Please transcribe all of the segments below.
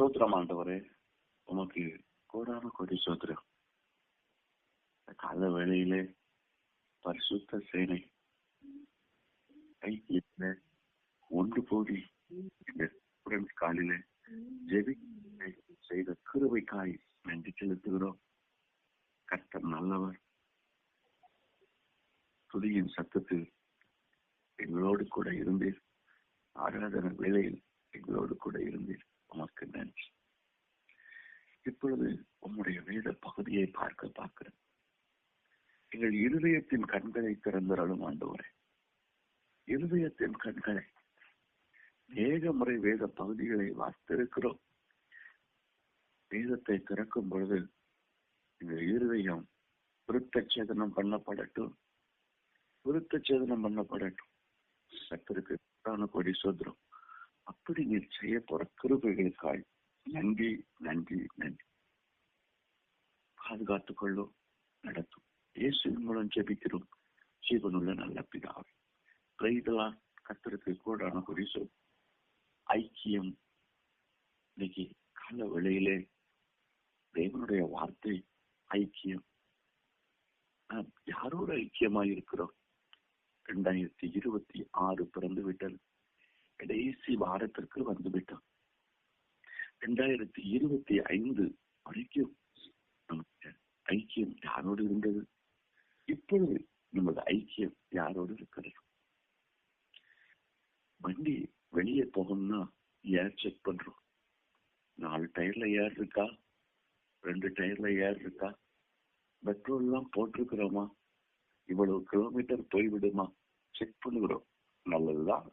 சோத்திரம் ஆண்டவரே உமக்கு கோடான கொடி சோத்திரம். கால வேளையிலே பரிசுத்த சேனை ஐக்கியத்துல ஒன்று போடி. இந்த உடன் காலிலே ஜெபி செய்த கிருவைக்காய் நன்றி செலுத்துகிறோம். கர்த்தர் நல்லவர். துதியின் சத்தத்தில் எங்களோடு கூட இருந்தீர். ஆராதன வேளையில் எங்களோடு கூட இருந்தீர். உமக்கு நன்றி. இப்பொழுது உம்முடைய வேத பகுதியை பார்க்க பார்க்கிறேன். எங்கள் இருதயத்தின் கண்களை திறந்தரலும் ஆண்டவரே. இருதயத்தின் கண்களை ஏக முறை வேத பகுதிகளை வாசித்திருக்கிறோம் வேதத்தை திறக்கும் பொழுது இந்த இருதயம் விருத்தச்சேதனம் பண்ணப்படட்டும். விருத்தச்சேதனம் பண்ணப்படட்டும். சத்தருக்கு கோடி சோதரும் அப்படி நீர் செய்ய போற கிருபைகளுக்காய். நன்றி நன்றி நன்றி. பாதுகாத்துக் கொள்ளும் நடத்தும். இயேசுவின் மூலம் ஜெபிக்கிறோம். ஜீவனுள்ள நல்ல பிதாவை. பிரைதலா கத்திரத்தை கூடான குறிசோ. ஐக்கியம். இன்னைக்கு கால வேளையிலே தேவனுடைய வார்த்தை ஐக்கியம். நாம் யாரோட ஐக்கியமாய் இருக்கிறோம் இரண்டாயிரத்தி இருபத்தி ஆறு பிறந்து விட்டது கடைசி வாரத்திற்கு வந்துவிட்டோம் இரண்டாயிரத்தி இருபத்தி ஐந்து வரைக்கும் நமக்கு ஐக்கியம் யாரோடு இருந்தது? இப்பொழுது நமது ஐக்கியம் யாரோடு இருக்கிறது? வண்டி வெளியே போகணும்னா ஏர் செக் பண்றோம். நாலு டயர்ல ஏர் இருக்கா? ரெண்டு டயர்ல ஏர் இருக்கா? பெட்ரோல் எல்லாம் போட்டிருக்கிறோமா? இவ்வளவு கிலோமீட்டர் போய்விடுமா? செக் பண்ணுகிறோம். நல்லதுதான்.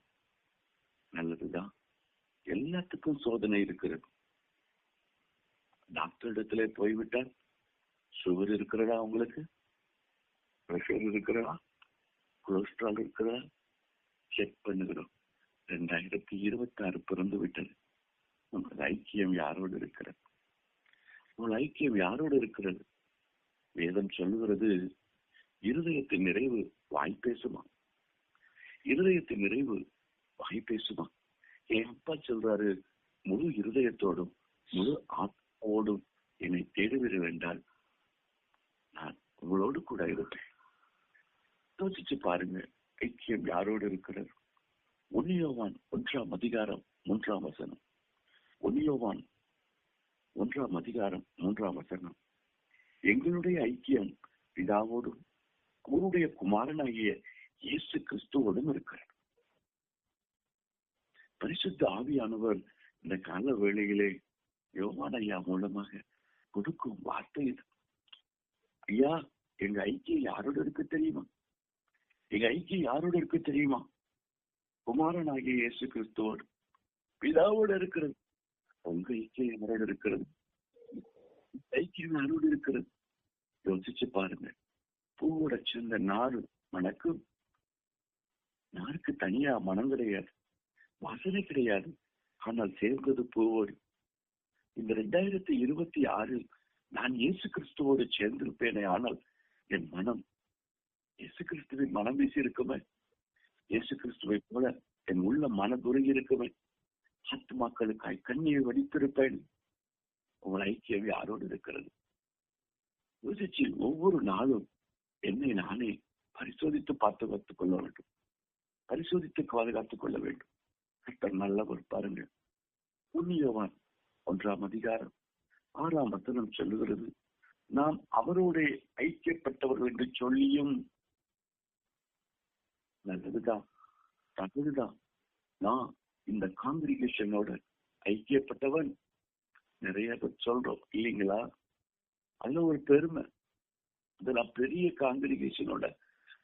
நல்லதுதான். எல்லாத்துக்கும் சோதனை இருக்கிறது. டாக்டர் இடத்துல போய்விட்டால் சுகர் இருக்கிறதா உங்களுக்கு? பிரஷர் இருக்கிறதா? கொலஸ்ட்ரால் இருக்கிறதா? செக் பண்ணுகிறோம். ரெண்டாயிரத்தி இருபத்தி ஆறு பிறந்து விட்டது. உங்கள் ஐக்கியம் யாரோடு இருக்கிறது? உங்கள் ஐக்கியம் யாரோடு இருக்கிறது? வேதம் சொல்லுகிறது இருதயத்தின் நிறைவு வாய் பேசுமா? இருதயத்தின் நிறைவு வாய் பேசுமா என் அப்பா சொல்றாரு? முழு இருதயத்தோடும் முழு ஆத்மாவோடும் என்னை தேடுவிட வேண்டால் நான் உங்களோடு கூட இருப்பேன். யோசிச்சு பாருங்க ஐக்கியம் யாரோடு இருக்கிறார் ஒன்னியோவான் ஒன்றாம் அதிகாரம் மூன்றாம் வசனம். ஒன்னியோவான் ஒன்றாம் அதிகாரம் மூன்றாம் வசனம். எங்களுடைய ஐக்கியம் பிதாவோடும் அவருடைய குமாரனாகிய இயேசு கிறிஸ்துவோடும் இருக்கிறார் பரிசுத்த ஆவியானவர் இந்த கால வேளையிலே யோவான் ஐயா மூலமாக கொடுக்கும் வார்த்தை இது. ஐயா எங்க ஐக்கியம் யாரோட இருக்கு தெரியுமா? எங்க ஐக்கியம் யாரோட இருக்கு தெரியுமா? குமாரனாகிய இயேசு கிறிஸ்துவோடு. பிதாவோட இருக்கிறது. உங்க ஐக்கியம் யாரோட இருக்கிறது? ஐக்கியம் யாரோட இருக்கிறது. யோசிச்சு பாருங்க. பூவோட சேர்ந்த நாறு மணக்கும் நாருக்கு தனியா மனம் கிடையாது வசதி கிடையாது. ஆனால் சேர்ந்தது போவோடு. இந்த ரெண்டாயிரத்தி இருபத்தி ஆறில் நான் இயேசு கிறிஸ்துவோடு சேர்ந்திருப்பேனே ஆனால் என் மனம் இயேசு கிறிஸ்துவின் மனம் வீசி இருக்குமே. இயேசு கிறிஸ்துவை போல என் உள்ள மனதுருகி இருக்குமே. ஆத்மாக்களுக்காய் கண்ணியை வடித்திருப்பேன். உங்கள் ஐக்கியம் யாரோடு இருக்கிறது? யோசிச்சு ஒவ்வொரு நாளும் என்னை நானே பரிசோதித்து பார்த்து வைத்துக் கொள்ள வேண்டும். பரிசோதித்து பாதுகாத்துக் கொள்ள வேண்டும். கர்த்தர் நல்லவர் பாருங்க புண்ணியவான் ஒன்றாம் அதிகாரம் ஆறாம் வசனம் சொல்லுகிறது நாம் அவரோட ஐக்கியப்பட்டவர்கள் என்று சொல்லியும் நல்லதுதான் நல்லதுதான் நான் இந்த காங்கிரிகேஷனோட ஐக்கியப்பட்டவன். நிறைய பேர் சொல்றோம் இல்லைங்களா? அதுல ஒரு பெருமை. அது நான் பெரிய காங்கிரிகேஷனோட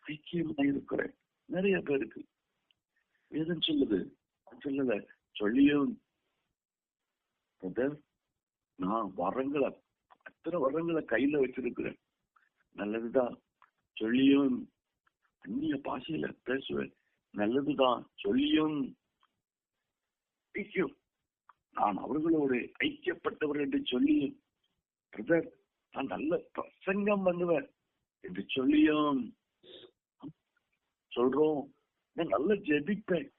ஐக்கியமா இருக்கிறேன் நிறைய பேருக்கு. வேதம் சொல்லுது சொல்லுங்க சொல்லியும் brother, நான் வரங்களை அத்தனை வரங்களை கையில வச்சிருக்கிறேன். நல்லதுதான். சொல்லியும் அந்நிய பாஷையில பேசுவேன். நல்லதுதான். சொல்லியும் ஐக்கியம். நான் அவர்களோடு ஐக்கியப்பட்டவர் என்று சொல்லியும் பிரதர் நான் நல்ல பிரசங்கம் பண்ணுவேன் என்று சொல்லியும் சொல்றோம். நான் நல்ல ஜெபிப்பேன்.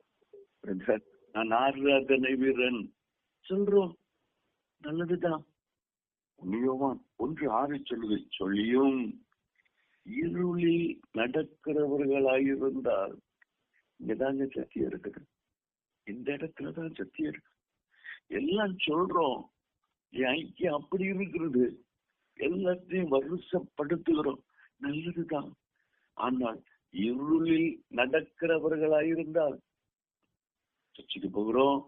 நான் ஆராதனை வீரன் சொல்றோம் நல்லதுதான். உன்னியோவான் ஒன்று ஆறு சொல்லுவை சொல்லியும். இருளில் நடக்கிறவர்களாயிருந்தால் இங்கதாங்க சத்தியம் இருக்குது. இந்த இடத்துலதான் சத்தியம் இருக்கு. எல்லாம் சொல்றோம். என் ஐக்கியம் அப்படி இருக்கிறது. எல்லாத்தையும் வருஷப்படுத்துகிறோம் நல்லதுதான். ஆனால் இருளில் நடக்கிறவர்களாயிருந்தால் சர்ச்சுக்கு போகிறோம்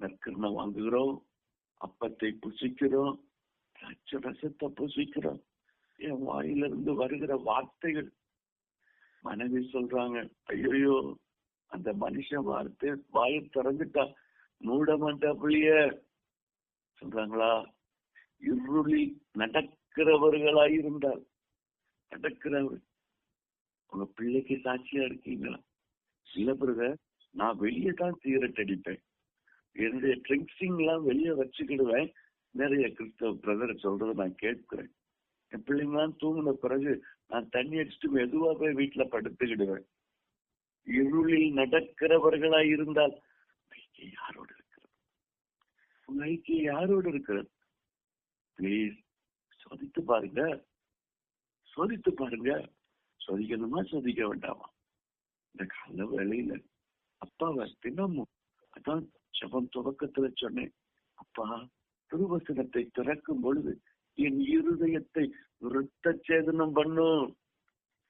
நற்கரணை வாங்குகிறோம். அப்பத்தை புசிக்கிறோம். திராட்சை ரசத்தை புசிக்கிறோம். என் வாயிலிருந்து வருகிற வார்த்தைகள். மனைவி சொல்றாங்க ஐயோ அந்த மனுஷன் வார்த்தை வாயை திறந்துட்டா மூட மாட்டாப்புலிய சொல்றாங்களா? இருளில் நடக்கிறவர்களாயிருந்தால் நடக்கிறவர். உங்க பிள்ளைக்கு சாட்சியா இருக்கீங்களா? சில பிறகு நான் வெளியே தான் சிகரெட் அடிப்பேன். என்னுடைய ட்ரிங்க்ஸிங் எல்லாம் வெளியே வச்சுக்கிடுவேன். நிறைய கிறிஸ்தவ பிரதர் சொல்றதை நான் கேட்கிறேன். என் பிள்ளைங்களாம் தூங்கின பிறகு நான் தண்ணி அடிச்சுட்டு மெதுவா போய் வீட்டுல படுத்துக்கிடுவேன். இருளில் நடக்கிறவர்களா இருந்தால் ஐக்கியம் யாரோடு இருக்கிறது? உங்க ஐக்கியம் யாரோடு இருக்கிறது? பிளீஸ் சோதித்து பாருங்க. சோதித்து பாருங்க. சோதிக்கணுமா? சோதிக்க வேண்டாமா? இந்த கால வேலையில அப்பாவை தினமும் அதான் ஜபம் துவக்கத்துல சொன்னேன் அப்பா திருவசனத்தை திறக்கும் பொழுது என் இருதயத்தை விருத்த சேதனம் பண்ணும்.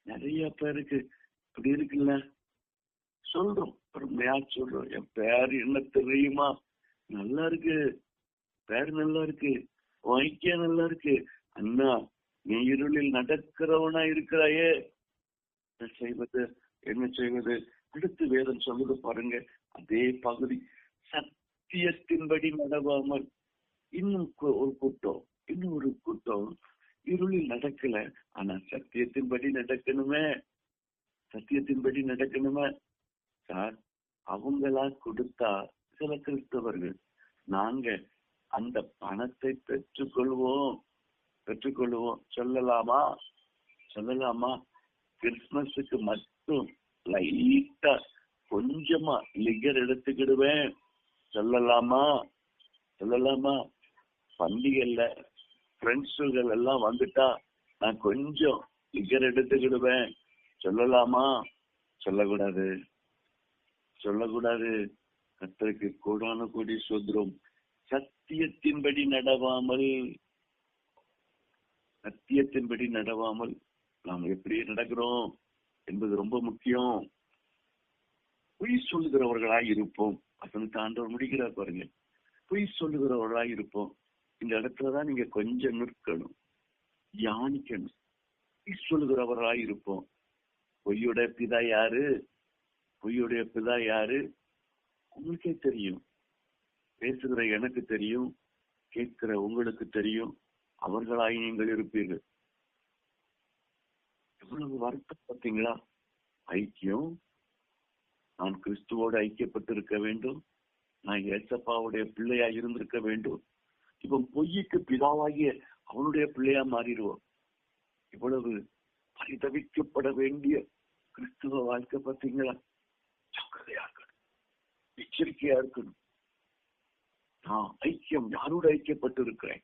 நிறைய பேருக்கு இப்படி இருக்குல்ல? சொல்றோம் பெருமையா சொல்றோம். என் பேர் என்ன தெரியுமா? நல்லா இருக்கு. பேர் நல்லா இருக்கு. வாய்க்கியா நல்லா இருக்கு. அண்ணா நீ இருளில் நடக்கிறவனா இருக்கிறாயே. என்ன செய்வது? என்ன செய்வது? அடுத்து வேதம் சொல்லுது பாருங்க. அதே பகுதி. சத்தியத்தின்படி நடவாமல் இன்னும் ஒரு கூட்டம் இன்னும் ஒரு கூட்டம் இருளில் நடக்கல. ஆனா சத்தியத்தின்படி நடக்கணுமே. சத்தியத்தின்படி நடக்கணுமே. சார் அவங்களா கொடுத்தா சில கிறிஸ்தவர்கள் நாங்க அந்த பணத்தை பெற்றுக்கொள்வோம். பெற்றுக்கொள்வோம். சொல்லலாமா? சொல்லலாமா? கிறிஸ்துமஸுக்கு மட்டும் லைட்டா கொஞ்சமா லிகர் எடுத்துக்கிடுவேன். சொல்லலாமா? சொல்லலாமா? பண்டிகைல ஃப்ரெண்ட்ஸுகள் எல்லாம் வந்துட்டா நான் கொஞ்சம் லிகர் எடுத்துக்கிடுவேன். சொல்லலாமா? சொல்லக்கூடாது. சொல்லக்கூடாது. கத்தருக்கு கோடான கோடி சோதரம் சத்தியத்தின்படி நடவாமல் சத்தியத்தின்படி நடவாமல் நாம் எப்படி நடக்கிறோம்? என்பது ரொம்ப முக்கியம். பொய் சொல்லுகிறவர்களாய் இருப்போம். அதனுக்கு ஆண்டவர் முடிக்கிறார் பாருங்க. பொய் சொல்லுகிறவர்களாய் இருப்போம். இந்த இடத்துலதான் நீங்க கொஞ்சம் நிற்கணும். தியானிக்கணும். பொய் சொல்லுகிறவர்களாய் இருப்போம். பொய்யுடைய பிதா யாரு? பொய்யுடைய பிதா யாரு? உங்களுக்கே தெரியும். பேசுகிற எனக்கு தெரியும். கேட்கிற உங்களுக்கு தெரியும். அவர்களாய் நீங்கள் இருப்பீர்கள். எவ்வளவு வருத்தம் பார்த்தீங்களா? ஐக்கியம். நான் கிறிஸ்துவோடு ஐக்கியப்பட்டிருக்க வேண்டும். நான் ஏசப்பாவுடைய பிள்ளையா இருந்திருக்க வேண்டும். இப்போ பொய்யுக்கு பிதாவாகிய அவனுடைய பிள்ளையா மாறிடுவோம். இவ்வளவு பரிதவிக்கப்பட வேண்டிய கிறிஸ்துவ வாழ்க்கை பார்த்தீங்களா? ஜாக்கிரதையா இருக்கணும். எச்சரிக்கையா இருக்கணும். நான் ஐக்கியம் யாரோடு ஐக்கியப்பட்டு இருக்கிறேன்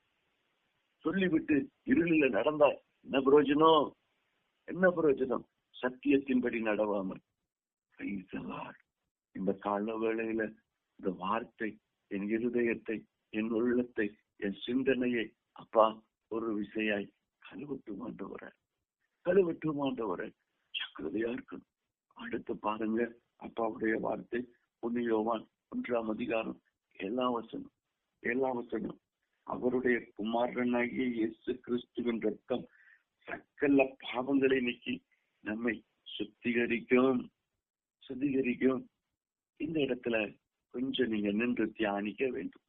சொல்லிவிட்டு இருளில நடந்தா என்ன பிரயோஜனம்? என்ன பிரயோஜனம்? சத்தியத்தின்படி நடவாமல். இந்த கால வேளையில இந்த வார்த்தை என் இருதயத்தை என் உள்ளத்தை என் சிந்தனையை அப்பா ஒரு விசையாய் கழுவிட்டு மாண்டவர கழுவிட்டு மாண்டவர ஜாக்கிரதையா இருக்கணும். அடுத்து பாருங்க அப்பாவுடைய வார்த்தை புண்ணியோவான் ஒன்றாம் அதிகாரம் எல்லா வசனம். எல்லா வசனம். அவருடைய குமாரனாகிய இயேசு கிறிஸ்துவின் ரத்தம் சக்கல பாவங்களை நீக்கி நம்மை சுத்திகரிக்கும் சுத்திகரிக்கும். இந்த இடத்துல கொஞ்சம் நீங்க நின்று தியானிக்க வேண்டும்.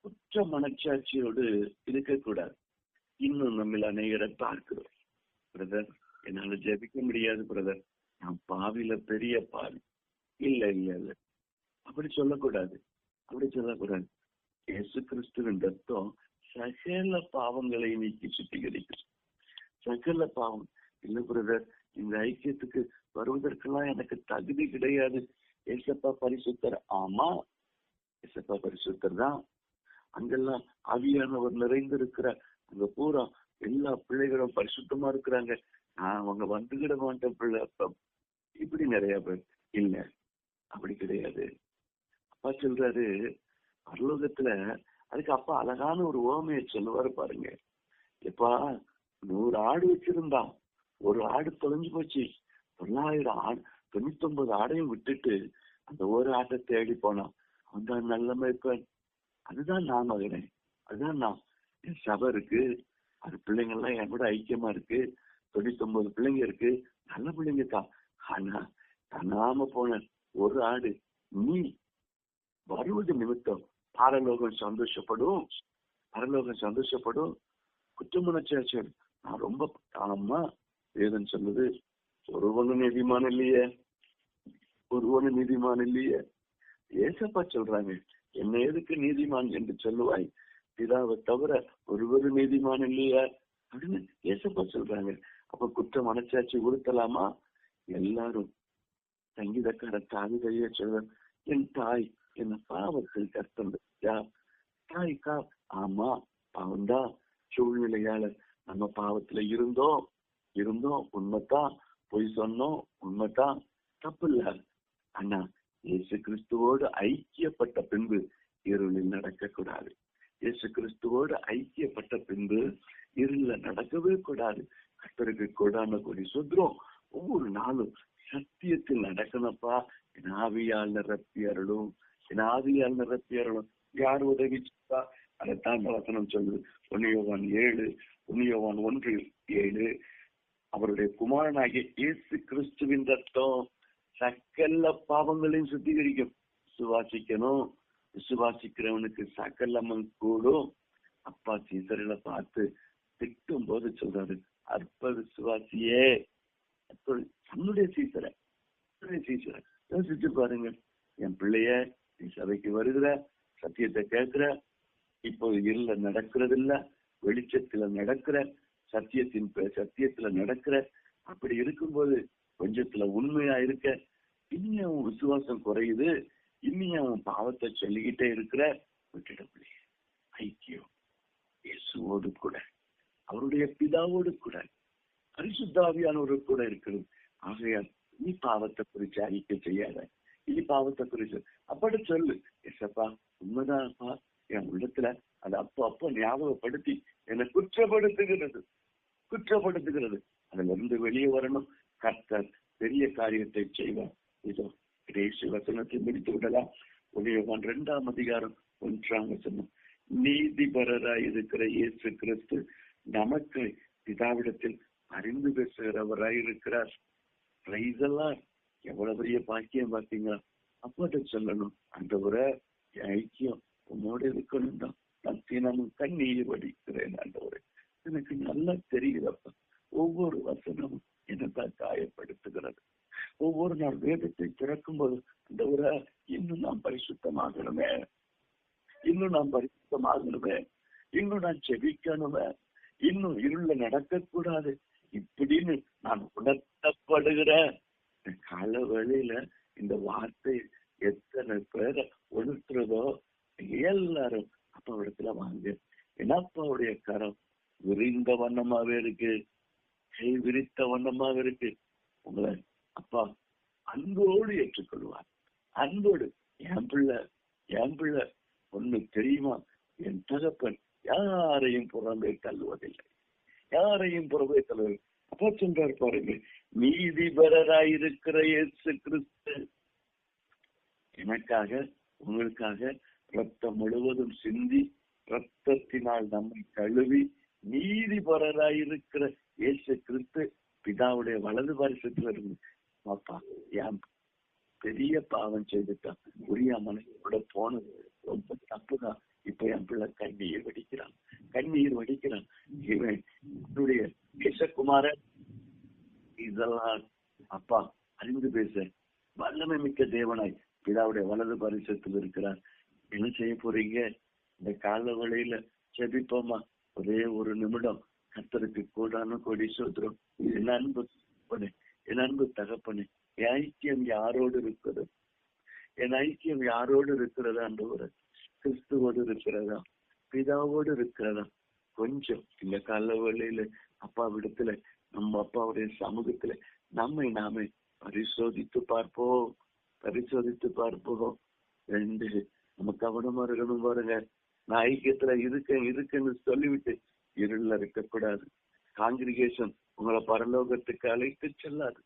குற்ற மனச்சாட்சியோடு இருக்கக்கூடாது. இன்னும் நம்ம அநேகரை பார்க்கிறோம். பிரதர் என்னால ஜெபிக்க முடியாது பிரதர் நான் பாவில பெரிய பாவி. இல்ல இல்ல இல்ல. அப்படி சொல்லக்கூடாது. அப்படி சொல்லக்கூடாது. இயேசு கிறிஸ்துவின் ரத்தம் சகல பாவங்களை நீக்கி சுத்திகரிக்கும். சகல பாவம். இல்ல பிரதர் இந்த ஐக்கியத்துக்கு வருவதற்கெல்லாம் எனக்கு தகுதி கிடையாது. ஏசப்பா பரிசுத்தர். ஆமா ஏசப்பா பரிசுத்தர் தான். அங்கெல்லாம் ஆவியானவர் நிறைந்திருக்கிற அங்க பூரா எல்லா பிள்ளைகளும் பரிசுத்தமா இருக்கிறாங்க. நான் அவங்க வந்துகிட மாட்டேன் பிள்ளை. இப்படி நிறைய பேர். இல்ல அப்படி கிடையாது. அப்பா சொல்றாரு பரலோகத்துல அதுக்கு அப்பா அழகான ஒரு ஓமையை சொல்லுவாரு பாருங்க. எப்பா நூறு ஆடு வச்சிருந்தான். ஒரு ஆடு தொலைஞ்சு போச்சு. தொள்ளாயிரம் ஆடு தொண்ணூத்தி ஒன்பது ஆடையும் விட்டுட்டு அந்த ஒரு ஆட்டை தேடி போனான். அந்த தான் நல்ல மேய்ப்பன். அதுதான் நான் மகனே. அதுதான் நான். என் சபை இருக்கு. அது பிள்ளைங்கள்லாம் என் கூட ஐக்கியமா இருக்கு. தொண்ணூத்தி ஒன்பது பிள்ளைங்க இருக்கு. நல்ல பிள்ளைங்க தான். ஆனா தன்னாம போன ஒரு ஆடு நீ வருவது நிமித்தம் பாரலோகம் சந்தோஷப்படும். பரலோகம் சந்தோஷப்படும். குற்றமுணர்ச்சி நான் ரொம்ப ஆமா வேதன் சொன்னது ஒருவனும் நீதிமான் இல்லையே ஒருவனும் நீதிமான் இல்லையே. ஏசப்பா சொல்றாங்க என்ன எதுக்கு நீதிமான் என்று சொல்லுவாய்? பிதாவை தவிர ஒருவரும் நீதிமான் இல்லையா. அப்படின்னு ஏசப்பா சொல்றாங்க. அப்ப குற்ற மனச்சாட்சி உறுத்தலாமா? எல்லாரும் சங்கீதக்கார தாவிதைய சொல்ற என் தாய் என்ன பாவத்தில் கர்த்தம் தாய் கா ஆமா பாவம்தான் சூழ்நிலையால நம்ம பாவத்துல இருந்தோம் இருந்தோம் உண்மைத்தான் பொய் சொன்னோம் உண்மைதான் தப்பு இல்ல ஆனா இயேசு கிறிஸ்துவோடு ஐக்கியப்பட்ட பின்பு இருளில் நடக்க கூடாது இயேசு கிறிஸ்துவோடு ஐக்கியப்பட்ட பின்பு இருள நடக்கவே கூடாது. கத்தருக்கு கொடான கொடி சுத்ரம் ஒவ்வொரு நாளும் சத்தியத்தில் நடக்கணும்ப்பா. என் ஆவியால் நிரப்பி அருளும். என் ஆவியால் நிரப்பி அருளும். யார் உதவி அதைத்தான் வசனம் சொல்லுது. புண்ணியவான் ஏழு புண்ணியவான் ஒன்று ஏழு. அவருடைய குமாரனாகிய இயேசு கிறிஸ்துவின் ரத்தம் சக்கல்ல பாவங்களையும் சுத்திகரிக்கும். விசுவாசிக்கணும். விசுவாசிக்கிறவனுக்கு சக்கல்லம்மன் கூடும். அப்பா சீசர்களை பார்த்து திட்டும் போது சொல்றாரு அற்ப விசுவாசியே. தன்னுடைய சீசரை சீசரை யோசிச்சு பாருங்க என் பிள்ளைய நீ சபைக்கு வருகிற சத்தியத்தை கேட்கிற இப்போ இருள நடக்கிறது இல்ல வெளிச்சத்துல நடக்கிற சத்தியத்தின் சத்தியத்துல நடக்கிற அப்படி இருக்கும்போது கொஞ்சத்துல உண்மையா இருக்க இன்னும் அவன் விசுவாசம் குறையுது இன்னும் அவன் பாவத்தை சொல்லிக்கிட்டே இருக்கிற விட்டுட முடியும் ஐக்கியம். இயேசுவோடு கூட அவருடைய பிதாவோடு கூட பரிசுத்தாவியானோடு கூட இருக்கிறது. ஆகையால் நீ பாவத்தை குறிச்சு அறிக்கை செய்யாத இனி பாவத்தை குறிச்சு அப்படி சொல்லு. எஸ்அப்பா உண்மைதான்ப்பா? என் உள்ளத்துல அது அப்போ அப்போ ஞாபகப்படுத்தி என்னை குற்றப்படுத்துகிறது. குற்றப்படுத்துகிறது. அதுல இருந்து வெளியே வரணும். கர்த்தர் பெரிய காரியத்தை செய்வார். இதோ கடைசி வசனத்தை முடித்து விடலாம். உடையவான் இரண்டாம் அதிகாரம் ஒன்றாம் வசனம். நீதிபரராய் இருக்கிற இயேசு கிறிஸ்து நமக்கு பிதாவிடத்தில் அறிந்து பேசுகிறவராய் இருக்கிறார். எவ்வளவு பெரிய பாக்கியம் பார்த்தீங்களா? அப்பாட்ட சொல்லணும். அந்த ஒரு ஐக்கியம். உன்னோட இருக்கணும் தான் நான் தினமும் கண்ணீர் வடிக்கிறேன் ஆண்டவரே. எனக்கு நல்லா தெரிகிறப்ப ஒவ்வொரு வசனமும் என்னதான் காயப்படுத்துகிறது. ஒவ்வொரு நாள் வேதத்தை திறக்கும் போது ஆண்டவரை இன்னும் நாம் பரிசுத்தமாகணுமே. இன்னும் நாம் பரிசுத்தமாகணுமே. இன்னும் நான் செபிக்கணுமே இன்னும் இருள நடக்கக்கூடாது. இப்படின்னு நான் உணர்த்தப்படுகிற கால வழியில இந்த வார்த்தை எத்தனை பேரை உணர்த்துறதோ வண்ணமாவே இருக்கு. கை விரித்த வண்ணமாக இருக்கு. உங்களை அப்பா அன்போடு ஏற்றுக்கொள்வார். அன்போடு என் பிள்ளை என் பிள்ளை ஒண்ணு தெரியுமா? என் தகப்பன் யாரையும் புறம்பே தள்ளுவதில்லை. யாரையும் புறம்பே தள்ளுவதில்லை. அப்பா சொல்றாரு பாருங்க நீதிபரராயிருக்கிற இயேசு கிறிஸ்து எனக்காக உங்களுக்காக ரத்தம் முழுவதும் சிந்தி ரத்தத்தினால் நம்மை கழுவி நீதிபரராயிருக்கிற இயேசு கிறிஸ்து பிதாவுடைய வலது பரிசத்துல இருந்து அப்பா என் பெரிய பாவம் செய்துட்டான். உரிய கூட போனது ரொம்ப தப்புதான். இப்ப என் பிள்ளை கண்ணீர் வடிக்கிறான். கண்ணீர் வடிக்கிறான். இவன் என்னுடைய கேசகுமார இதெல்லாம் அப்பா அறிந்து பேச வல்லமை மிக்க தேவனாய் பிதாவுடைய வலது பரிசத்தில் இருக்கிறார். என்ன செய்ய போறீங்க? இந்த கால வழியில செபிப்போமா? ஒரே ஒரு நிமிடம் கத்தருக்கு கூடான கொடி சோத்திரம். என் அன்பு தகப்பனே என் அன்பு தகப்பனே என் ஐக்கியம் யாரோடு இருக்கிறது? என் ஐக்கியம் யாரோடு இருக்கிறதா ஒரு கிறிஸ்துவோடு இருக்கிறதா? பிதாவோடு இருக்கிறதா? கொஞ்சம் இந்த கால வேளையில அப்பா விடத்துல நம்ம அப்பாவுடைய சமூகத்துல நம்மை நாமே பரிசோதித்து பார்ப்போம் பரிசோதித்து பார்ப்போம். ரெண்டு நம்ம கவனமா இருக்கணும் பாருங்க. நான் ஐக்கியத்துல இருக்கேன் இருக்கேன்னு சொல்லிவிட்டு இருள்ல இருக்கக்கூடாது காங்கிரிகேஷன் உங்களை பரலோகத்துக்கு அழைத்து செல்லாது.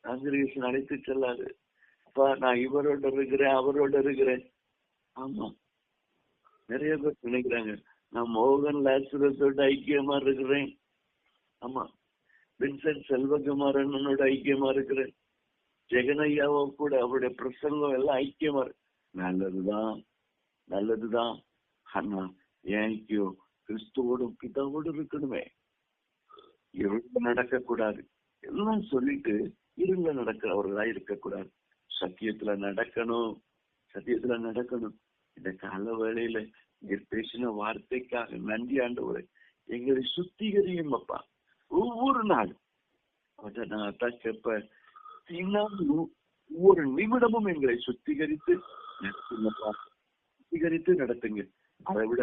காங்கிரிகேஷன் அழைத்து செல்லாது. அப்பா நான் இவரோட இருக்கிறேன் அவரோட இருக்கிறேன். ஆமா. நிறைய பேர் நினைக்கிறாங்க நான் மோகன் லாசுரத்தோட ஐக்கியமா இருக்கிறேன். ஆமா. வின்சென்ட் செல்வகுமாரனோட ஐக்கியமா இருக்கிறேன். ஜெகனையாவோ கூட அவருடைய பிரசங்கம் எல்லாம் ஐக்கியமா இருக்கு. நல்லதுதான். நல்லதுதான் ஆனா ஏன்க்கியோ கிறிஸ்துவோடும் பிதாவோடும் இருக்கணுமே எவ்வளவு நடக்க கூடாது எல்லாம் சொல்லிட்டு இருள நடக்கிறவர்களா இருக்கக்கூடாது சத்தியத்துல நடக்கணும் சத்தியத்துல நடக்கணும் இந்த கால வேளையில நீர் பேசின வார்த்தைக்காக நன்றி ஆண்டவரை எங்களை சுத்திகரியும் அப்பா ஒவ்வொரு நாளும் அதை நான் அதான் கேட்பேன் தினமும் ஒவ்வொரு நிமிடமும் எங்களை சுத்திகரித்து நடத்துங்கப்பா சுத்திகரித்து நடத்துங்க அதை விட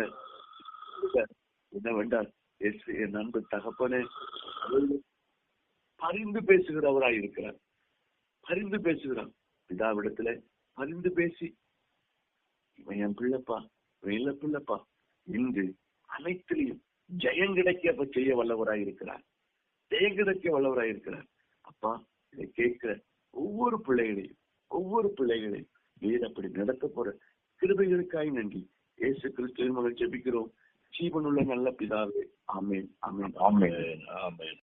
என்ன எஸ் என் நண்பு தகப்பனே பரிந்து பேசுகிறவராய் இருக்கிறார். பரிந்து பேசுகிறார். பிதாவிடத்துல பரிந்து பேசி இவன் என் பிள்ளைப்பா இவன் இல்ல பிள்ளைப்பா. இன்று அனைத்திலையும் ஜெயம் கிடைக்க செய்ய வல்லவராய் இருக்கிறார். ஜெயம் கிடைக்க வல்லவராய் இருக்கிறார். அப்பா இதை கேட்கிற ஒவ்வொரு பிள்ளைகளையும் ஒவ்வொரு பிள்ளைகளையும் நீர் அப்படி நடத்த போற கிருபைகளுக்காய் நன்றி. இயேசு கிறிஸ்துவின் மகள் ஜெபிக்கிறோம். ஜீவனுள்ள நல்ல பிதாவே. ஆமேன். ஆமேன். ஆமேன். ஆமேன்.